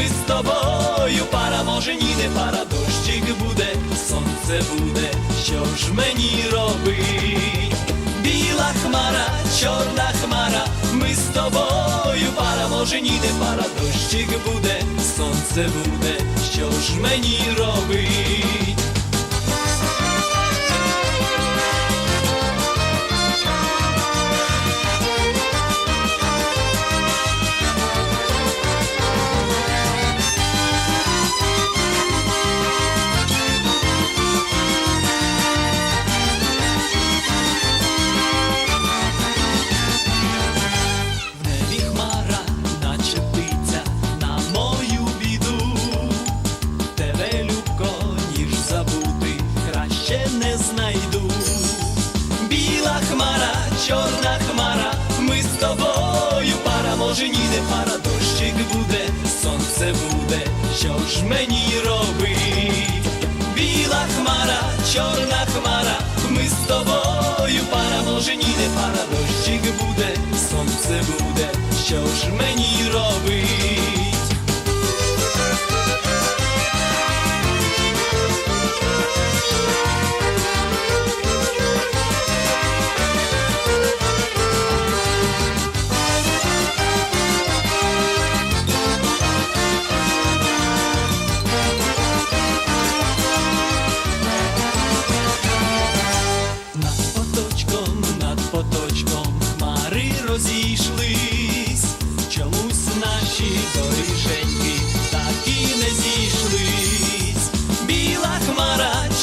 ми з тобою, пара може ніде, пара дощик буде, сонце буде, що ж мені робить? Біла хмара, чорна хмара, ми з тобою, пара може ніде, пара дощик буде, сонце буде, що ж мені робить? Чорна хмара, ми з тобою пара, може ні не пара, дощик буде, сонце буде, що ж мені робить? Біла хмара, чорна хмара, ми з тобою пара, може ні не пара, дощик буде, сонце буде, що ж мені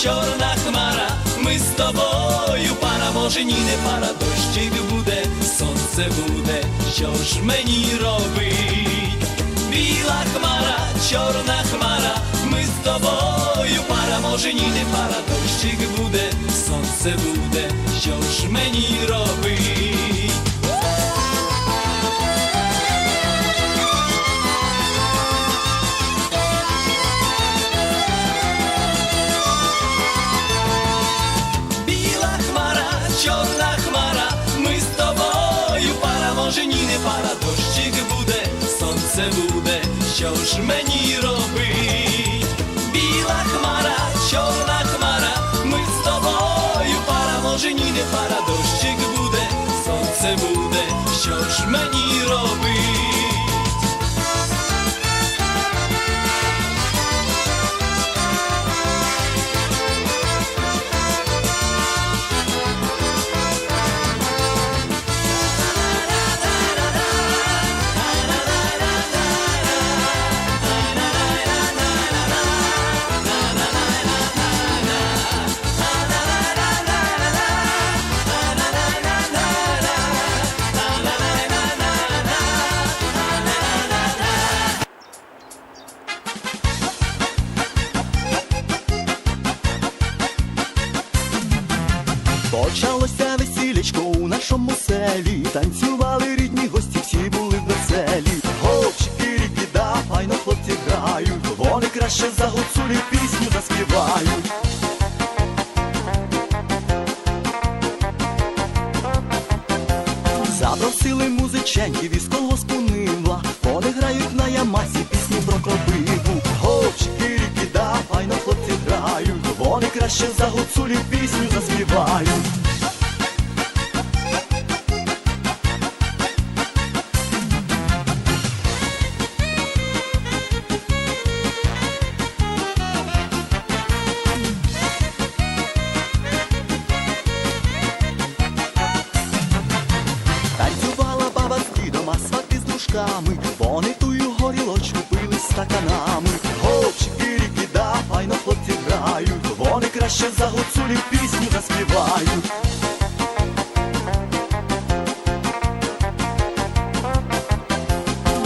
чорна хмара, ми з тобою пара, може ні не пара, дощик буде, сонце буде, що ж мені робить? Біла хмара, чорна хмара, ми з тобою пара, може ні не пара, дощик буде, сонце буде, що ж мені робить? Що Почалося весілечко у нашому селі, танцювали рідні гості, всі були веселі. Хлопчики ріки, да, файно хлопці грають, вони краще за гуцулі пісню заспівають. Запросили музиченьків із колгоспу Нива, краще за гуцулі пісню заспівають. Танцювала баба з дідом, а свати з дружками, вони тую горілочку пили стаканами. Вони краще за гуцулі пісню заспівають.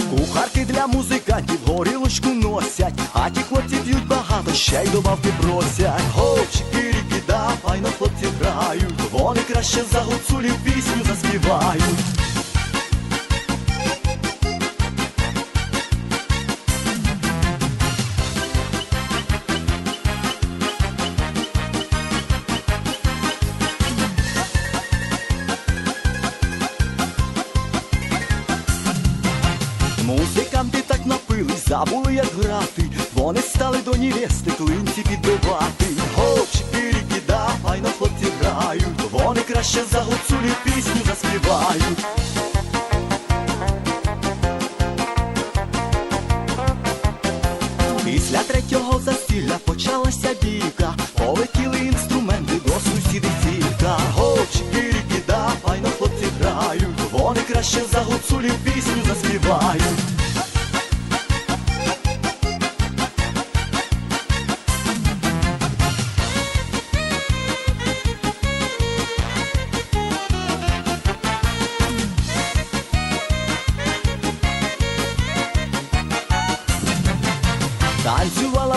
Кухарки для музикантів горілочку носять, а ті хлопці п'ють багато, ще й добавки просять. Хлопчики ріки, да, файно хлопці грають, вони краще за гуцулі пісню заспівають. Забули як грати. Вони стали до невести клинці підбивати. Хлопчики ріки, да, файно хлопці грають. Вони краще за гуцулі пісню заспівають. Після третього застілля почалася бійка, полетіли інструменти до сусідів сілька. Хлопчики ріки, да, файно хлопці грають. Вони краще за гуцулі пісню заспівають.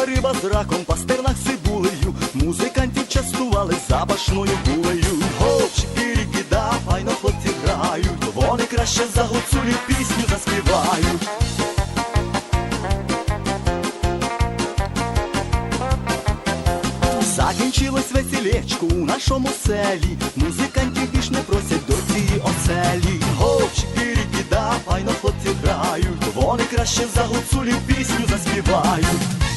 Риба з раком, пастернак з цибулею, музикантів частували запашною булею. Хлопчики ріки, да, файно хлопці грають, вони краще за гуцулі пісню заспівають. Закінчилось весілечко у нашому селі, музикантів більш не просять до цієї оселі. Ріки, да, файно хлопці грають, вони краще за гуцулі пісню заспівають.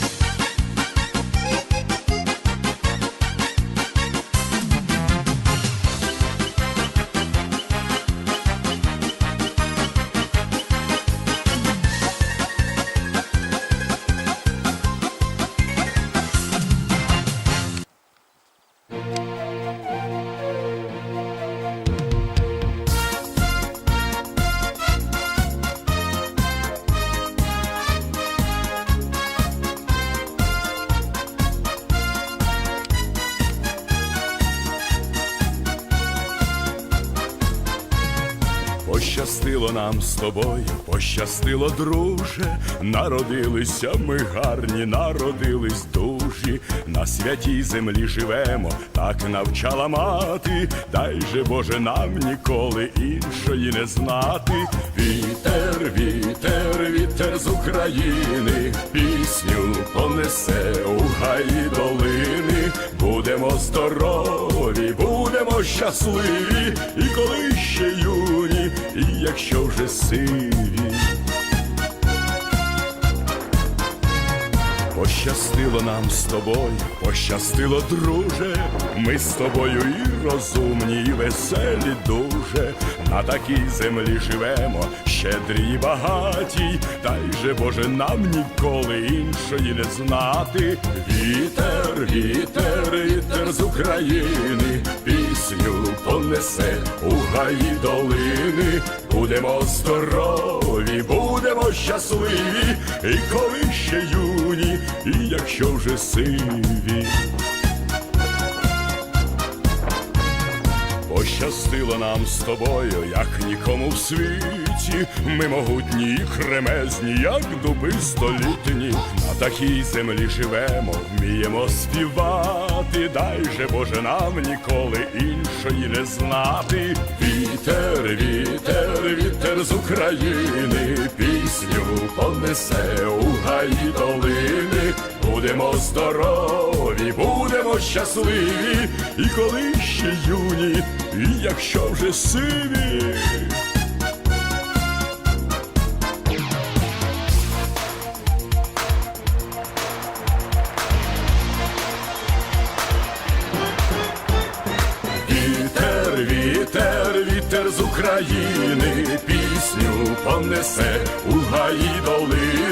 Пощастило нам з тобою, пощастило, друже, народилися ми гарні, народились дужі, на святій землі живемо, так навчала мати, дай же Боже нам ніколи іншої не знати. Вітер, вітер, вітер з України, пісню понесе у гаї долини. Будемо здорові, будемо щасливі, і коли ще юні, і якщо вже сиві. Пощастило нам з тобою, пощастило, друже. Ми з тобою і розумні, і веселі дуже. На такій землі живемо, щедрі і багаті, дай же Боже нам ніколи іншої не знати. Вітер, вітер, вітер з України, пісню понесе у гаї долини. Будемо здорові, будемо щасливі, і коли ще юні, і якщо вже сиві. Пощастило нам з тобою, як нікому в світі. Ми могутні і кремезні, як дуби столітні. На такій землі живемо, вміємо співати. Дай же Боже нам ніколи іншої не знати. Вітер, вітер, вітер з України, пісню понесе у гаї долини. Будемо здорові, будемо щасливі, і коли ще юні, і якщо вже сиві. Вітер, вітер, вітер з України, пісню понесе у гаї долини.